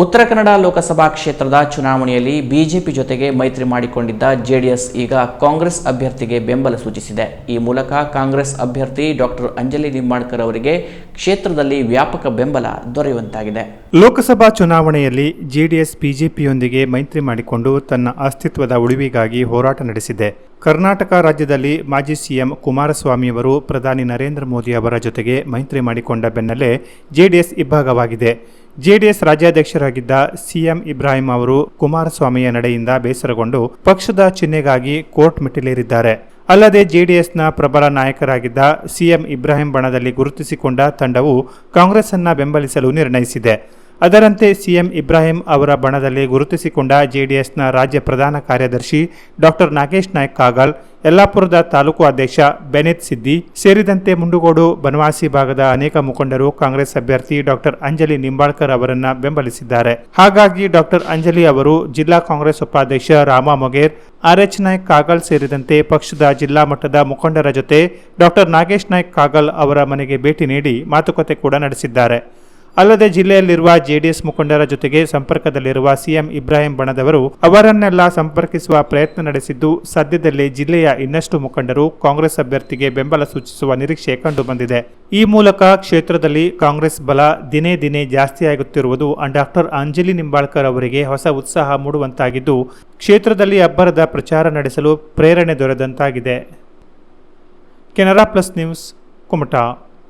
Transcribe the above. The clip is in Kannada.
ಉತ್ತರ ಕನ್ನಡ ಲೋಕಸಭಾ ಕ್ಷೇತ್ರದ ಚುನಾವಣೆಯಲ್ಲಿ ಬಿಜೆಪಿ ಜೊತೆಗೆ ಮೈತ್ರಿ ಮಾಡಿಕೊಂಡಿದ್ದ ಜೆಡಿಎಸ್ ಈಗ ಕಾಂಗ್ರೆಸ್ ಅಭ್ಯರ್ಥಿಗೆ ಬೆಂಬಲ ಸೂಚಿಸಿದೆ. ಈ ಮೂಲಕ ಕಾಂಗ್ರೆಸ್ ಅಭ್ಯರ್ಥಿ ಡಾಕ್ಟರ್ ಅಂಜಲಿ ನಿಂಬಾಳ್ಕರ್ ಅವರಿಗೆ ಕ್ಷೇತ್ರದಲ್ಲಿ ವ್ಯಾಪಕ ಬೆಂಬಲ ದೊರೆಯುವಂತಾಗಿದೆ. ಲೋಕಸಭಾ ಚುನಾವಣೆಯಲ್ಲಿ ಜೆಡಿಎಸ್, ಬಿಜೆಪಿಯೊಂದಿಗೆ ಮೈತ್ರಿ ಮಾಡಿಕೊಂಡು ತನ್ನ ಅಸ್ತಿತ್ವದ ಉಳಿವಿಗಾಗಿ ಹೋರಾಟ ನಡೆಸಿದೆ. ಕರ್ನಾಟಕ ರಾಜ್ಯದಲ್ಲಿ ಮಾಜಿ ಸಿಎಂ ಕುಮಾರಸ್ವಾಮಿಯವರು ಪ್ರಧಾನಿ ನರೇಂದ್ರ ಮೋದಿ ಅವರ ಜೊತೆಗೆ ಮೈತ್ರಿ ಮಾಡಿಕೊಂಡ ಬೆನ್ನಲ್ಲೇ ಜೆಡಿಎಸ್ ಇಬ್ಬಾಗವಾಗಿದೆ ಜೆಡಿಎಸ್ ರಾಜ್ಯಾಧ್ಯಕ್ಷರಾಗಿದ್ದ ಸಿಎಂ ಇಬ್ರಾಹಿಂ ಅವರು ಕುಮಾರಸ್ವಾಮಿಯ ನಡೆಯಿಂದ ಬೇಸರಗೊಂಡು ಪಕ್ಷದ ಚಿಹ್ನೆಗಾಗಿ ಕೋರ್ಟ್ ಮೆಟ್ಟಿಲೇರಿದ್ದಾರೆ. ಅಲ್ಲದೆ ಜೆಡಿಎಸ್ನ ಪ್ರಬಲ ನಾಯಕರಾಗಿದ್ದ ಸಿಎಂ ಇಬ್ರಾಹಿಂ ಬಣದಲ್ಲಿ ಗುರುತಿಸಿಕೊಂಡ ತಂಡವು ಕಾಂಗ್ರೆಸ್ ಅನ್ನ ಬೆಂಬಲಿಸಲು ನಿರ್ಣಯಿಸಿದೆ. ಅದರಂತೆ ಸಿಎಂ ಇಬ್ರಾಹಿಂ ಅವರ ಬಣದಲ್ಲಿ ಗುರುತಿಸಿಕೊಂಡ ಜೆಡಿಎಸ್ನ ರಾಜ್ಯ ಪ್ರಧಾನ ಕಾರ್ಯದರ್ಶಿ ಡಾಕ್ಟರ್ ನಾಗೇಶ್ ನಾಯ್ಕ್ ಕಾಗಲ್ ಯಲ್ಲಾಪುರದ ತಾಲೂಕು ಅಧ್ಯಕ್ಷ ಬೆನೆತ್ ಸಿದ್ದಿ ಸೇರಿದಂತೆ ಮುಂಡುಗೋಡು, ಬನವಾಸಿ ಭಾಗದ ಅನೇಕ ಮುಖಂಡರು ಕಾಂಗ್ರೆಸ್ ಅಭ್ಯರ್ಥಿ ಡಾಕ್ಟರ್ ಅಂಜಲಿ ನಿಂಬಾಳ್ಕರ್ ಅವರನ್ನ ಬೆಂಬಲಿಸಿದ್ದಾರೆ. ಹಾಗಾಗಿ ಡಾಕ್ಟರ್ ಅಂಜಲಿ ಅವರು ಜಿಲ್ಲಾ ಕಾಂಗ್ರೆಸ್ ಉಪಾಧ್ಯಕ್ಷ ರಾಮ ಮೊಗೇರ್ ಆರ್ಎಚ್ ನಾಯ್ಕ್ ಕಾಗಲ್ ಸೇರಿದಂತೆ ಪಕ್ಷದ ಜಿಲ್ಲಾ ಮಟ್ಟದ ಮುಖಂಡರ ಜೊತೆ ಡಾಕ್ಟರ್ ನಾಗೇಶ್ ನಾಯ್ಕ್ ಕಾಗಲ್ ಅವರ ಮನೆಗೆ ಭೇಟಿ ನೀಡಿ ಮಾತುಕತೆ ಕೂಡ ನಡೆಸಿದ್ದಾರೆ. ಅಲ್ಲದೆ ಜಿಲ್ಲೆಯಲ್ಲಿರುವ ಜೆಡಿಎಸ್ ಮುಖಂಡರ ಜೊತೆಗೆ ಸಂಪರ್ಕದಲ್ಲಿರುವ ಸಿಎಂ ಇಬ್ರಾಹಿಂ ಬಣದವರು ಅವರನ್ನೆಲ್ಲ ಸಂಪರ್ಕಿಸುವ ಪ್ರಯತ್ನ ನಡೆಸಿದ್ದು, ಸದ್ಯದಲ್ಲೇ ಜಿಲ್ಲೆಯ ಇನ್ನಷ್ಟು ಮುಖಂಡರು ಕಾಂಗ್ರೆಸ್ ಅಭ್ಯರ್ಥಿಗೆ ಬೆಂಬಲ ಸೂಚಿಸುವ ನಿರೀಕ್ಷೆ ಕಂಡುಬಂದಿದೆ. ಈ ಮೂಲಕ ಕ್ಷೇತ್ರದಲ್ಲಿ ಕಾಂಗ್ರೆಸ್ ಬಲ ದಿನೇ ದಿನೇ ಜಾಸ್ತಿಯಾಗುತ್ತಿರುವುದು ಡಾಕ್ಟರ್ ಅಂಜಲಿ ನಿಂಬಾಳ್ಕರ್ ಅವರಿಗೆ ಹೊಸ ಉತ್ಸಾಹ ಮೂಡುವಂತಾಗಿದ್ದು, ಕ್ಷೇತ್ರದಲ್ಲಿ ಅಬ್ಬರದ ಪ್ರಚಾರ ನಡೆಸಲು ಪ್ರೇರಣೆ ದೊರೆದಂತಾಗಿದೆ. Canara plus news, Kumta.